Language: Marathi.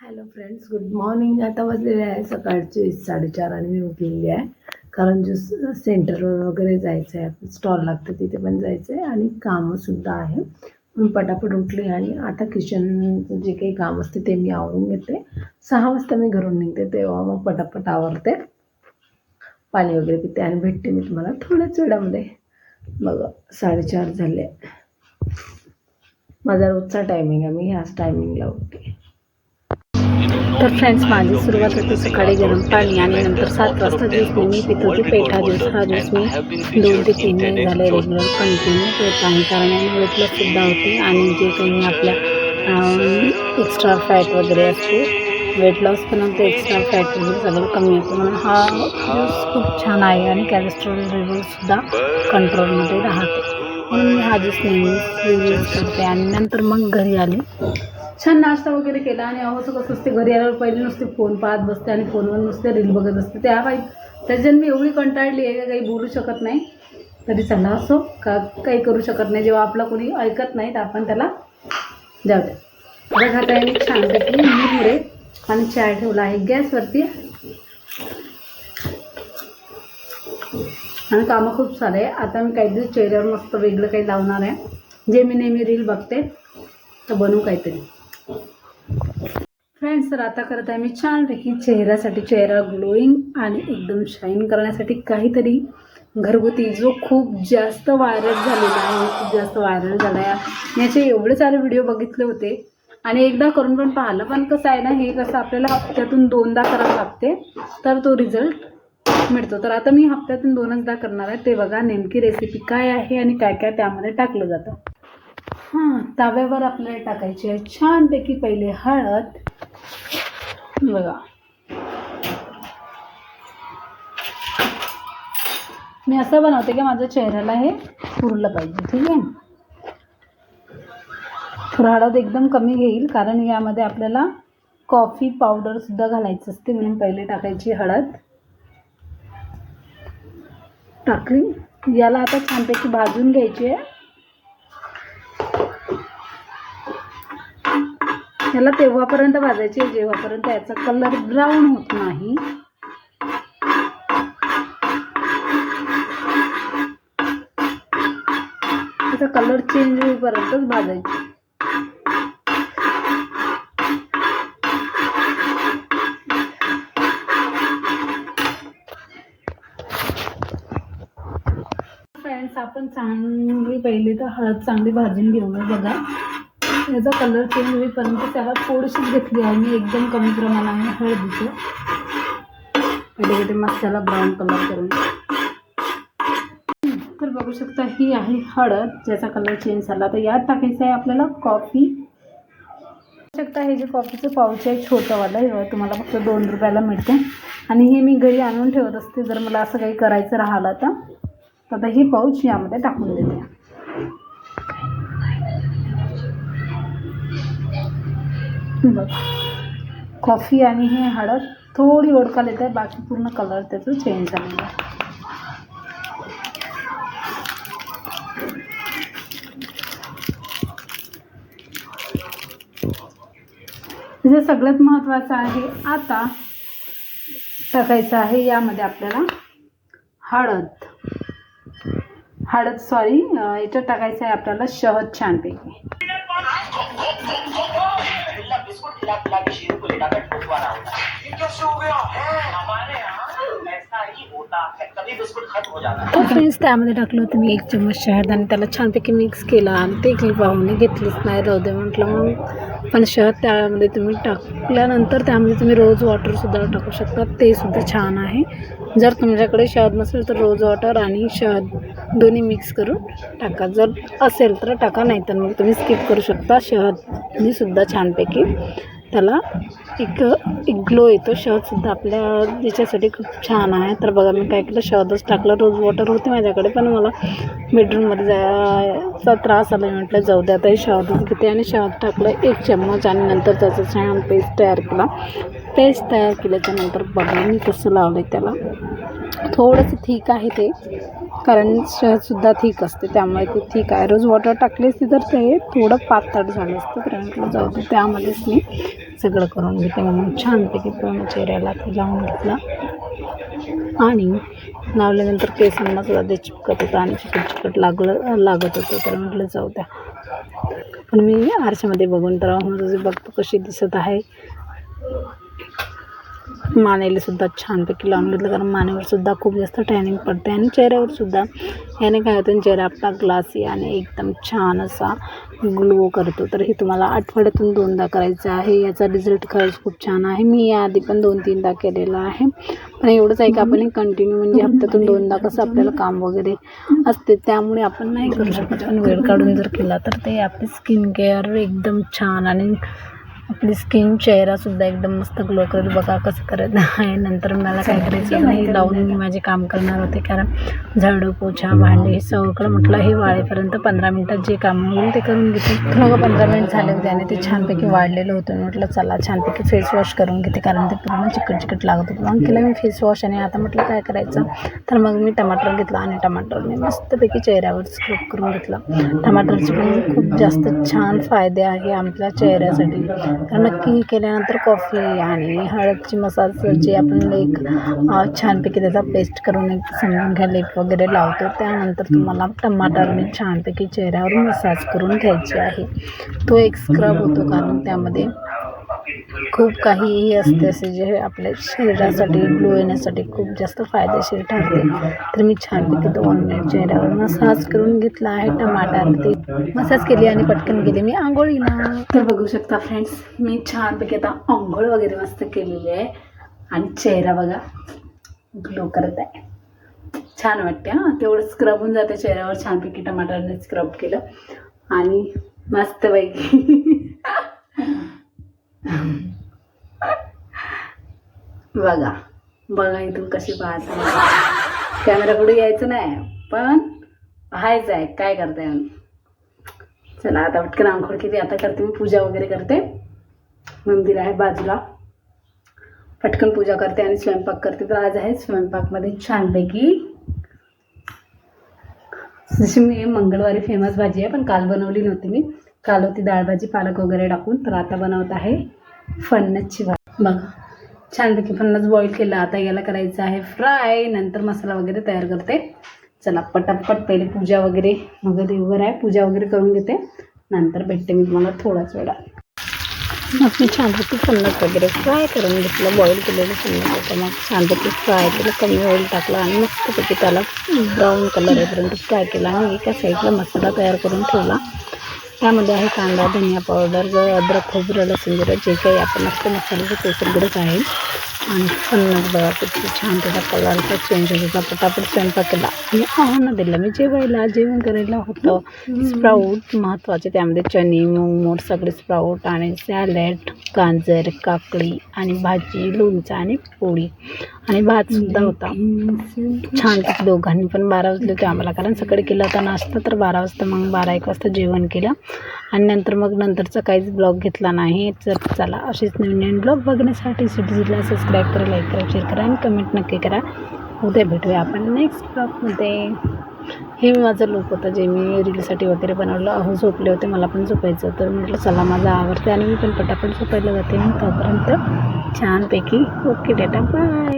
हॅलो फ्रेंड्स गुड मॉर्निंग आता वाजलेले आहे सकाळचे साडेचार आणि मी उठलेली आहे. कारण जो सेंटरवर वगैरे जायचं आहे स्टॉल लागतं तिथे पण जायचं आहे आणि कामंसुद्धा आहे. म्हणून पटापट उठले आणि आता किचनचं जे काही काम असते ते मी आवरून घेते. सहा वाजता मी घरून निघते तेव्हा मग पटापट आवरते. पाणी वगैरे पिते आणि भेटते मी तुम्हाला थोड्याच वेळामध्ये. मग साडेचार झाले. माझा रोजचा टायमिंग आहे मी ह्याच टायमिंगला उठते. तर फ्रेंड्स माझी सुरुवात होते सकाळी गरम पाणी आणि नंतर सात वाजता ज्यूस मी पित होती पेठा ज्यूस हा ज्यूस मी दोन ते तीन महिने झाले रेग्युलर कंटिन्यू पेत आहे. कारण याने वेट सुद्धा होते आणि जे काही आपल्या एक्स्ट्रा फॅट वगैरे असते वेट लॉस पण होते एक्स्ट्रा फॅट वगैरे सगळं कमी होतं. म्हणून हा ज्यूस खूप छान आहे आणि कॅलेस्ट्रॉल लेवलसुद्धा कंट्रोलमध्ये राहते. म्हणून मी हा ज्यूस नेहमी यूज करते. आणि नंतर मग घरी आली. छान नाश्ता वगैरे केला आणि अहो कसं असते घरी आल्यावर पहिले नुसते फोन पाहत बसते आणि फोनवर नुसते रील बघत असते त्या बाई त्याच्यानं मी एवढी कंटाळली आहे का काही बोलू शकत नाही. तरी चला असो का काही करू शकत नाही. जेव्हा आपला कोणी ऐकत नाही तर आपण त्याला जाऊ द्या. बघा खाता येईल छानपैकी मी पुढे आणि चहा ठेवला आहे. गॅसवरती. आणि कामं खूप सारे आहे आता मी काहीतरी चेहऱ्यावर मस्त वेगळं काही लावणार आहे. जे मी नेहमी रील बघते तर बनवू काहीतरी. फ्रेंड्स तर आता करत आहे मी छानपैकी चेहऱ्यासाठी चेहरा ग्लोईंग आणि एकदम शाईन करण्यासाठी काहीतरी घरगुती जो खूप जास्त व्हायरल झालेला आहे खूप जास्त व्हायरल झाला आहे. याचे एवढे सारे व्हिडिओ बघितले होते. आणि एकदा करून पण पाहिलं पण कसं आहे ना हे कसं आपल्याला हप्त्यातून दोनदा करावं लागते तर तो रिझल्ट मिळतो. तर आता मी हप्त्यातून दोनचदा करणार आहे. ते बघा नेमकी रेसिपी काय आहे आणि काय काय त्यामध्ये टाकलं जातं. हां तव्यावर आपल्याला टाकायची आहे. छानपैकी पहिले हळद. बघा. मी असं बनवते की माझ्या चेहऱ्याला हे पुरलं पाहिजे ठीक आहे? हळद एकदम कमी घेईल कारण यामध्ये आपल्याला कॉफी पावडरसुद्धा घालायचं असते म्हणून पहिले टाकायची हळद. टाकली. याला आता छानपैकी भाजून घ्यायची आहे. ह्याला तेव्हापर्यंत भाजायचे जेव्हापर्यंत याचा कलर ब्राऊन होत नाही. त्याचा कलर चेंज होईपर्यंतच भाजायची. फ्रेंड्स आपण चांगली पहिले तर हळद चांगली भाजून घेऊ बघा. ह्याचा कलर चेंज होईपर्यंत त्याला थोडीशीच घेतली आहे. मी एकदम कमी प्रमाणाने हळदीचं. पहिले ते मस्त ब्राऊन कलर करून. तर बघू शकता ही आहे हळद. ज्याचा कलर चेंज झाला. तर यात टाकायचं आहे आपल्याला कॉफी शकता हे जे कॉफीचं पाऊच आहे छोटंवालं हे तुम्हाला फक्त दोन रुपयाला मिळते. आणि हे मी घरी आणून ठेवत असते जर मला असं काही करायचं राहिलं तर. तर आता ही पाऊच यामध्ये टाकून देते. बघ. कॉफी आणि हे हळद थोडी ओळखाल येते बाकी पूर्ण कलर त्याचं चेंज झालेला आहे. जे सगळ्यात महत्त्वाचं आहे आता टाकायचं आहे यामध्ये आपल्याला हळद. हळद सॉरी याच्यात टाकायचं आहे आपल्याला शहद छानपैकी. खिला के शेरू को लेटा कर ठोकवा रहा होता. है ये कैसे हो गया है हमारे यहाँ ऐसा ही होता. है कभी बिस्कुट खत्म हो जाता है तर फ्रेंड्स त्यामध्ये टाकलं होतं मी एक चम्मच शहद आणि त्याला छानपैकी मिक्स केला आणि ते क्लिप पाहुणे घेतलीच नाही. राहू दे म्हटलं मग. पण शहद त्यामध्ये तुम्ही टाकल्यानंतर त्यामध्ये तुम्ही रोज वॉटरसुद्धा टाकू शकता. ते सुद्धा छान आहे. जर तुमच्याकडे शहद नसेल तर रोज वॉटर आणि शहद दोन्ही मिक्स करून टाका. जर असेल तर टाका नाही तर मग तुम्ही स्किप करू शकता. शहदनी सुद्धा छानपैकी त्याला एक एक ग्लो येतो. शहदसुद्धा आपल्या याच्यासाठी खूप छान आहे. तर बघा मी काय केलं? शहदच टाकलं. रोज वॉटर होती माझ्याकडे पण मला बेडरूममध्ये जायचा त्रास आला. मी म्हटलं जाऊ द्या आता हे शहदच घेते. आणि शहद टाकलं एक चम्मच आणि नंतर त्याचा छान पेस्ट तयार केला. पेस्ट तयार केल्याच्यानंतर बघा मी कसं लावलं आहे त्याला. थोडंसं ठीक आहे ते. कारण शहदसुद्धा ठीक असते त्यामुळे ते ठीक आहे. रोज वॉटर टाकली असते तर ते थोडं पातळ झालं असतं. तर म्हटलं जाऊ दे त्यामध्येच मी सगळं करून घेते. म्हणून छानपैकी पूर्ण चेहऱ्याला ते लावून घेतला. आणि लावल्यानंतर केसांना सुद्धा ते चिपकत होतं आणि चिकट चिकट लागलं लागत होतं. तर म्हटलं जाऊ द्या. पण मी आरशामध्ये बघून तर माझं बघतो कशी दिसत आहे. मानेलासुद्धा छानपैकी लावून घेतलं. कारण मानेवरसुद्धा खूप जास्त टॅनिंग पडते. आणि चेहऱ्यावरसुद्धा याने काय होतं चेहरा आपला ग्लासी आणि एकदम छान असा ग्लो करतो. तर हे तुम्हाला आठवड्यातून दोनदा करायचं आहे. याचा रिझल्ट खरंच खूप छान आहे. मी याआधी पण दोन तीनदा केलेला आहे. पण एवढंच आहे की आपण हे कंटिन्यू म्हणजे हप्त्यातून दोनदा कसं आपल्याला काम वगैरे असते त्यामुळे आपण नाही करू शकत. पण वेळ काढून जर केला तर ते आपली स्किन केअर एकदम छान आणि आपली स्किन चेहरासुद्धा एकदम मस्त ग्लो करेल बघा कसं करत. आहे. नंतर मला काय करायचं नाही लावून मी माझे काम करणार होते. कारण झाडू पोछा भांडे हे सगळं म्हटलं हे वाळेपर्यंत पंधरा मिनटात जे काम होईल ते करून घेते. मग पंधरा मिनिट झाले होते आणि ते छानपैकी वाढलेलं होतं. म्हटलं चला छानपैकी फेस वॉश करून घेते. कारण ते पूर्ण चिकट चिकट लागत होतं. मग केलं मी फेस वॉश आणि आता म्हटलं काय करायचं? तर मग मी टमाटर घेतला आणि टमाटरने मस्तपैकी चेहऱ्यावर स्क्रब करून घेतलं. टमाटरचे पण खूप जास्त छान फायदे आहे आपल्या चेहऱ्यासाठी. तर नक्की केल्यानंतर कॉफी आणि हळदची मसाजची आपण एक छानपैकी त्याचा पेस्ट करून एक समजून घ्या लेप वगैरे लावतो. त्यानंतर तुम्हाला टमाटरने छानपैकी चेहऱ्यावर मसाज करून घ्यायची आहे. तो एक स्क्रब होतो कारण त्यामध्ये खूप काहीही असते असे जे आपल्या शरीरासाठी ग्लो येण्यासाठी खूप जास्त फायदेशीर ठरते. तर मी छानपैकी दोन मिनिट चेहऱ्यावर मसाज करून घेतला आहे टमाटर ते मसाज केली आणि पटकन गेले मी आंघोळीला. तर बघू शकता फ्रेंड्स मी छानपैकी आता आंघोळ वगैरे मस्त केलेली आहे. आणि चेहरा बघा ग्लो करत आहे. छान वाटते हां. तेवढं स्क्रब होऊन जाते चेहऱ्यावर. छानपैकी टमाटरने स्क्रब केलं. आणि मस्तपैकी बघा बघा इथून कशी पाहता. कॅमेरा पुढे यायचं नाही पण पाहायचं आहे. काय करताय चला आता पटकन आंघोळ केली. आता करते मी पूजा वगैरे करते. मंदिर आहे बाजूला. पटकन पूजा करते आणि स्वयंपाक करते. तर आज आहे स्वयंपाकमध्ये छानपैकी जशी मी मंगळवारी फेमस भाजी आहे पण काल बनवली नव्हती मी. काल होती डाळ भाजी पालक वगैरे टाकून. तर आता बनवत आहे फणसची भाजी. बघा छानपैकी फणस बॉईल केलं. आता याला करायचं आहे फ्राय नंतर मसाला वगैरे तयार करते. चला पटापट पहिले पूजा वगैरे. मग देवघर आहे. पूजा वगैरे करून घेते. नंतर भेटते मी तुम्हाला थोडाच वेळात. मी छानपैकी पन्नास वगैरे फ्राय करून घेतलं. बॉईल केलेलं पन्नास होतं मग छानपैकी फ्राय केलं. कमी ऑइल टाकलं आणि मस्तपैकी त्याला ब्राऊन कलर येईपर्यंत फ्राय केला आणि एका साईडला मसाला तयार करून ठेवला. त्यामध्ये आहे कांदा धनिया पावडर अद्रक खोबरं लसूण जिरं जे काही आपण असतं मसाल्याचं ते सगळंच आहे. आणि फणस बघा किती छान त्याचा कलरचा चेंज होता पटापट स्वयंपाक केला. आणि आव्हानं दिलं. मी जेवायला जेवण करायला होतं. स्प्राऊट महत्त्वाचे त्यामध्ये चणे मूग सगळे स्प्राऊट आणि सॅलड गाजर काकडी आणि भाजी लोणचं आणि पोळी. आणि भातसुद्धा होता. छान दोघांनी पण बारा वाजले होते आम्हाला. कारण सकाळी केला होता नाश्ता तर बारा वाजता मग बारा एक वाजता जेवण केलं. आणि नंतर मग नंतरचा काहीच ब्लॉग घेतला नाही. तर चला असेच नवीन नवीन ब्लॉग बघण्यासाठी सिटीजीला सबस्क्राईब करा लाईक करा शेअर करा आणि कमेंट नक्की करा. उद्या भेटूया आपण नेक्स्ट ब्लॉगमध्ये हे माझं लुक होतं जे मी रीलसाठी वगैरे बनवलं. अहो झोपले होते मला पण झोपायचं तर म्हटलं चला माझं आवडते आणि मी पण पटापट झोपायला जाते. मी तोपर्यंत छानपैकी ओके डेटा बाय